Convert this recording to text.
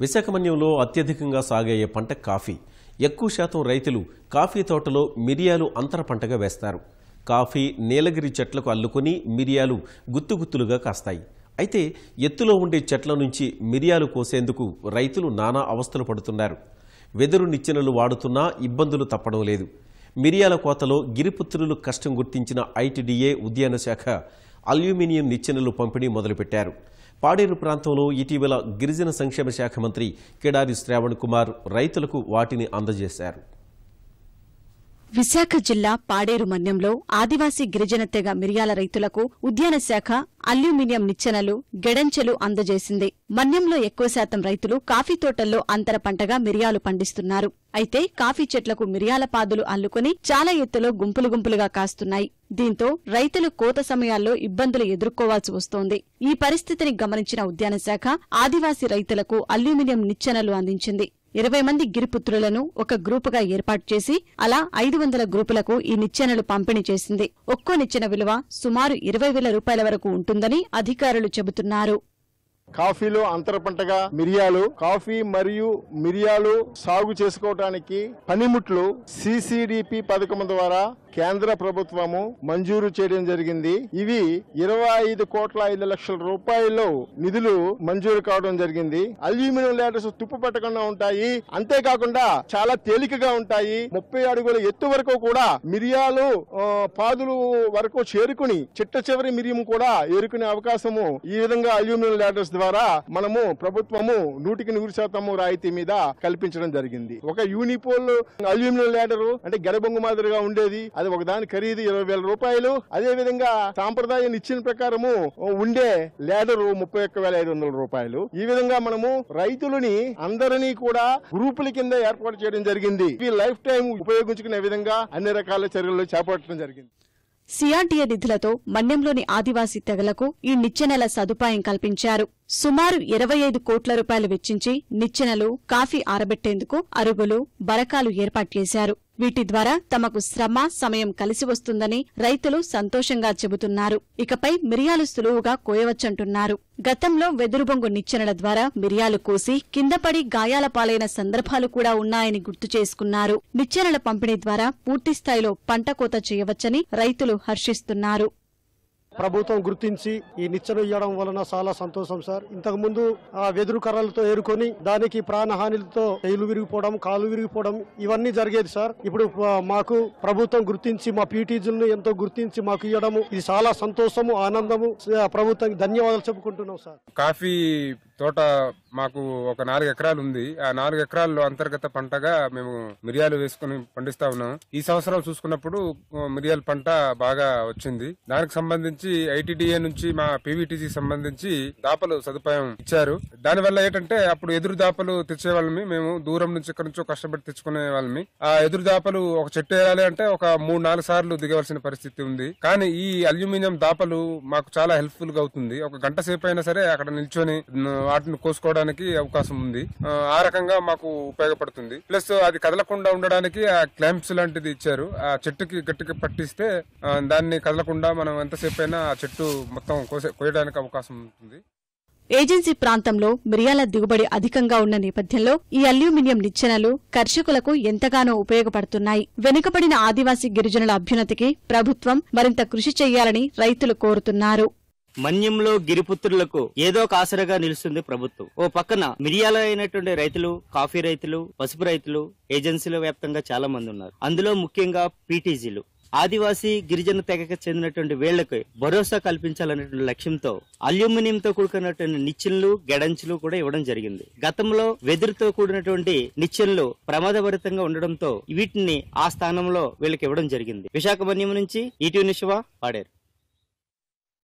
విశాఖమన్యంలో అత్యధికంగా సాగయ్యే పంట కాఫీ. ఎక్కువ శాతం రైతులు కాఫీ తోటలో మిరియాలు అంతర పంటగా వేస్తారు. కాఫీ నీలగిరి చెట్లకు అల్లుకొని మిరియాలు గుత్తుగుత్తులుగా కాస్తాయి. అయితే ఎత్తులో ఉండే చెట్ల నుంచి మిరియాలు కోసేందుకు రైతులు నానా అవస్థలు పడుతున్నారు. వెదురు నిచ్చెనలు వాడుతున్నా ఇబ్బందులు తప్పడం లేదు. మిరియాల కోతలో గిరిపుత్రులు కష్టం గుర్తించిన ఐటీడీఏ ఉద్యాన శాఖ అల్యూమినియం నిచ్చెనలు పంపిణీ మొదలుపెట్టారు. పాడేరు ప్రాంతంలో ఇటీవల గిరిజన సంక్షేమ శాఖ మంత్రి కిడారి శ్రావణ్ కుమార్ రైతులకు వాటిని అందజేశారు. విశాఖ జిల్లా పాడేరు మన్యంలో ఆదివాసీ గిరిజన తెగ మిరియాల రైతులకు ఉద్యాన శాఖ అల్యూమినియం నిచ్చెనలు గెడంచెలు అందజేసింది. మన్యంలో ఎక్కువ శాతం రైతులు కాఫీ తోటల్లో అంతర పంటగా మిరియాలు పండిస్తున్నారు. అయితే కాఫీ చెట్లకు మిరియాల పాదులు అల్లుకుని చాలా ఎత్తులో గుంపులు గుంపులుగా కాస్తున్నాయి. దీంతో రైతులు కోత సమయాల్లో ఇబ్బందులు ఎదుర్కోవాల్సి వస్తోంది. ఈ పరిస్థితిని గమనించిన ఉద్యాన శాఖ ఆదివాసీ రైతులకు అల్యూమినియం నిచ్చెనలు అందించింది. ఇరవై మంది గిరిపుత్రులను ఒక గ్రూపుగా ఏర్పాటు చేసి అలా ఐదు వందల గ్రూపులకు ఈ నిచ్చెనలు పంపిణీ చేసింది. ఒక్కో నిచ్చెన విలువ సుమారు ఇరవై వేల రూపాయల వరకు ఉంటుందని అధికారులు చెబుతున్నారు. కాఫీలో అంతర పంటగా మిరియాలు కాఫీ మరియు మిరియాలు సాగు చేసుకోవడానికి పనిముట్లు సిసిడిపి పథకం ద్వారా కేంద్ర ప్రభుత్వము మంజూరు చేయడం జరిగింది. ఇవి ఇరవై ఐదు కోట్ల ఐదు లక్షల రూపాయలు నిధులు మంజూరు కావడం జరిగింది. అల్యూమినియం లేడర్స్ తుప్పు పట్టకుండా ఉంటాయి. అంతేకాకుండా చాలా తేలికగా ఉంటాయి. ముప్పై అడుగుల ఎత్తు వరకు కూడా మిరియాలు పాదులు వరకు చేరుకుని చిట్ట చివరి మిరియం కూడా ఏరుకునే అవకాశము ఈ విధంగా అల్యూమినియం లేడర్స్ ద్వారా మనము ప్రభుత్వము నూటికి నూరు శాతము రాయితీ మీద కల్పించడం జరిగింది. ఒక యూనిపోల్ అల్యూమినియం లేడరు అంటే గడబొంగు మాదిరిగా ఉండేది. అది ఒకదాని ఖరీదు ఇరవై వేల రూపాయలు. అదే విధంగా సాంప్రదాయం ఇచ్చిన ప్రకారము ఉండే లేడరు ముప్పై ఒక్క వేల ఐదు వందల రూపాయలు. ఈ విధంగా మనము రైతులని అందరినీ కూడా గ్రూపుల కింద ఏర్పాటు చేయడం జరిగింది. ఈ లైఫ్ టైం ఉపయోగించుకునే విధంగా అన్ని రకాల చర్యలు చేపట్టడం జరిగింది. సిఆర్డీఏ నిధులతో మన్యంలోని ఆదివాసీ తెగలకు ఈ నిచ్చెనల సదుపాయం కల్పించారు. సుమారు ఇరవై ఐదు కోట్ల రూపాయలు వెచ్చించి నిచ్చెనలు కాఫీ ఆరబెట్టేందుకు అరుగులు బరకాలు ఏర్పాటు చేశారు. వీటి ద్వారా తమకు శ్రమ సమయం కలిసి వస్తుందని రైతులు సంతోషంగా చెబుతున్నారు. ఇకపై మిరియాలు సులువుగా కోయవచ్చంటున్నారు. గతంలో వెదురుబొంగు నిచ్చెనల ద్వారా మిరియాలు కోసి కిందపడి గాయాల పాలైన సందర్భాలు కూడా ఉన్నాయని గుర్తు చేసుకున్నారు. నిచ్చెనల పంపిణీ ద్వారా పూర్తిస్థాయిలో పంట కోత చేయవచ్చని రైతులు హర్షిస్తున్నారు. ప్రభుత్వం గుర్తించి ఈ నిచ్చెన ఇవ్వడం వలన చాలా సంతోషం సార్. ఇంతకుముందు ఆ వెదురు కర్రలతో ఏరుకొని దానికి ప్రాణహానిలతో చేయిలు విరిగిపోవడం కాలు విరిగిపోవడం ఇవన్నీ జరిగేది సార్. ఇప్పుడు మాకు ప్రభుత్వం గుర్తించి మా పీటీజీలను ఎంతో గుర్తించి మాకు ఇవ్వడము ఇది చాలా సంతోషము ఆనందము. ప్రభుత్వానికి ధన్యవాదాలు చెప్పుకుంటున్నాం సార్. కాఫీ తోట మాకు ఒక నాలుగు ఎకరాలు ఉంది. ఆ నాలుగు ఎకరాల్లో అంతర్గత పంటగా మేము మిరియాలు వేసుకుని పండిస్తా ఉన్నాం. ఈ సంవత్సరం చూసుకున్నప్పుడు మిరియాల పంట బాగా వచ్చింది. దానికి సంబంధించి ఐటీడీఏ నుంచి మా పీవీటీసీ సంబంధించి దాపలు సదుపాయం ఇచ్చారు. దానివల్ల ఏంటంటే అప్పుడు ఎదురు దాపలు తెచ్చే వాళ్ళమి మేము దూరం నుంచి ఇక్కడ నుంచో కష్టపడి తెచ్చుకునే వాళ్ళమి. ఆ ఎదురు దాపలు ఒక చెట్టు వేయాలి అంటే ఒక మూడు నాలుగు సార్లు దిగవలసిన పరిస్థితి ఉంది. కానీ ఈ అల్యూమినియం దాపలు మాకు చాలా హెల్ప్ఫుల్గా అవుతుంది. ఒక గంట సేపు అయినా సరే అక్కడ నిల్చొని వాటిని కోసుకోవడానికి అవకాశం ఉంది. ఆ, రకంగా మాకు ఉపయోగపడుతుంది. ప్లస్ అది కదలకుండా ఉండడానికి ఆ క్లాంప్స్ లాంటిది ఇచ్చారు. ఆ చెట్టుకి గట్టికి పట్టిస్తే దాన్ని కదలకుండా మనం ఎంతసేపు అయినా ఆ చెట్టు మొత్తం కోసే కోయడానికి అవకాశం ఉంటుంది. ఏజెన్సీ ప్రాంతంలో మిరియాల దిగుబడి అధికంగా ఉన్న నేపథ్యంలో ఈ అల్యూమినియం నిచ్చెనలు కర్షకులకు ఎంతగానో ఉపయోగపడుతున్నాయి. వెనుకబడిన ఆదివాసీ గిరిజనుల అభ్యున్నతికి ప్రభుత్వం మరింత కృషి చేయాలని రైతులు కోరుతున్నారు. మన్యంలో గిరిపుత్రులకు ఏదో ఒక ఆసరగా నిలుస్తుంది ప్రభుత్వం. ఓ పక్కన మిరియాల అయినటువంటి రైతులు కాఫీ రైతులు పసుపు రైతులు ఏజెన్సీల వ్యాప్తంగా చాలా మంది ఉన్నారు. అందులో ముఖ్యంగా పీటీజీలు. ఆదివాసీ గిరిజన తెగకు చెందినటువంటి వీళ్ళకు భరోసా కల్పించాలనేటువంటి లక్ష్యంతో అల్యూమినియంతో కూడుకున్నటువంటి నిచ్చెనలు గెడంచులు కూడా ఇవ్వడం జరిగింది. గతంలో వెదురుతో కూడినటువంటి నిచ్చెనలు ప్రమాదభరితంగా ఉండడంతో వీటిని ఆ స్థానంలో వీళ్ళకి ఇవ్వడం జరిగింది. విశాఖపట్నం నుంచి ఈటీవీ నిషవా పాడారు.